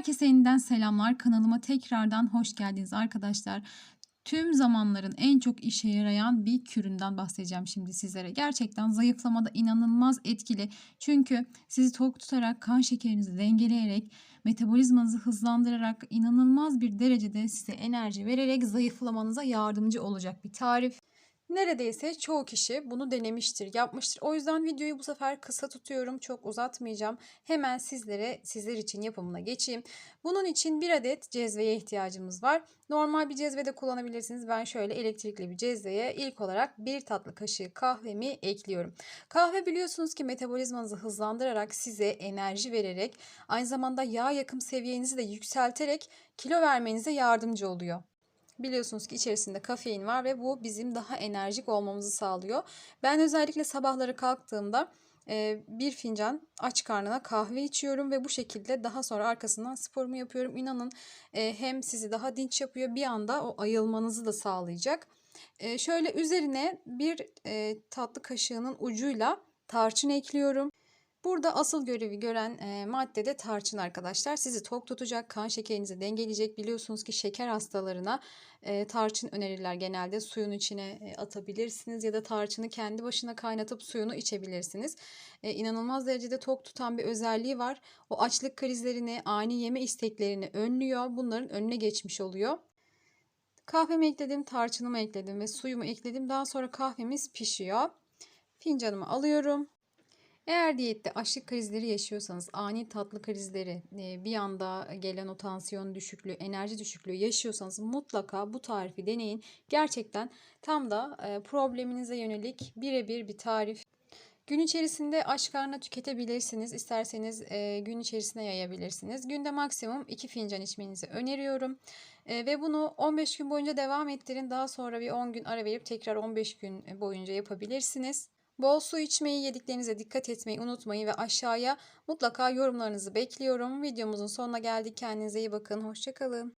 Herkese yeniden selamlar. Kanalıma tekrardan hoş geldiniz arkadaşlar. Tüm zamanların en çok işe yarayan bir küründen bahsedeceğim şimdi sizlere. Gerçekten zayıflamada inanılmaz etkili. Çünkü sizi tok tutarak, kan şekerinizi dengeleyerek, metabolizmanızı hızlandırarak inanılmaz bir derecede size enerji vererek zayıflamanıza yardımcı olacak bir tarif. Neredeyse çoğu kişi bunu denemiştir, yapmıştır. O yüzden videoyu bu sefer kısa tutuyorum. Çok uzatmayacağım. Hemen sizlere, sizler için yapımına geçeyim. Bunun için bir adet cezveye ihtiyacımız var. Normal bir cezve de kullanabilirsiniz. Ben şöyle elektrikli bir cezveye ilk olarak bir tatlı kaşığı kahvemi ekliyorum. Kahve biliyorsunuz ki metabolizmanızı hızlandırarak size enerji vererek aynı zamanda yağ yakım seviyenizi de yükselterek kilo vermenize yardımcı oluyor. Biliyorsunuz ki içerisinde kafein var ve bu bizim daha enerjik olmamızı sağlıyor. Ben özellikle sabahları kalktığımda e, bir fincan aç karnına kahve içiyorum ve bu şekilde daha sonra arkasından sporumu yapıyorum. İnanın e, hem sizi daha dinç yapıyor bir anda o ayılmanızı da sağlayacak. E, şöyle üzerine bir tatlı kaşığının ucuyla tarçın ekliyorum. Burada asıl görevi gören e, madde de tarçın arkadaşlar. Sizi tok tutacak, kan şekerinizi dengeleyecek. Biliyorsunuz ki şeker hastalarına e, tarçın önerirler genelde. Suyun içine e, atabilirsiniz ya da tarçını kendi başına kaynatıp suyunu içebilirsiniz. E, inanılmaz derecede tok tutan bir özelliği var. O açlık krizlerini, ani yeme isteklerini önlüyor. Bunların önüne geçmiş oluyor. Kahvemi ekledim, tarçınımı ekledim ve suyumu ekledim. Daha sonra kahvemiz pişiyor. Fincanımı alıyorum. Eğer diyette açlık krizleri yaşıyorsanız, ani tatlı krizleri, e, bir anda gelen o tansiyon düşüklüğü, enerji düşüklüğü yaşıyorsanız mutlaka bu tarifi deneyin. Gerçekten tam da e, probleminize yönelik birebir bir tarif. Gün içerisinde aç karnına tüketebilirsiniz. İsterseniz e, gün içerisine yayabilirsiniz. Günde maksimum 2 fincan içmenizi öneriyorum. ve bunu 15 gün boyunca devam ettirin. Daha sonra bir 10 gün ara verip tekrar 15 gün boyunca yapabilirsiniz. Bol su içmeyi, yediklerinize dikkat etmeyi unutmayın ve aşağıya mutlaka yorumlarınızı bekliyorum. Videomuzun sonuna geldik. Kendinize iyi bakın. Hoşçakalın.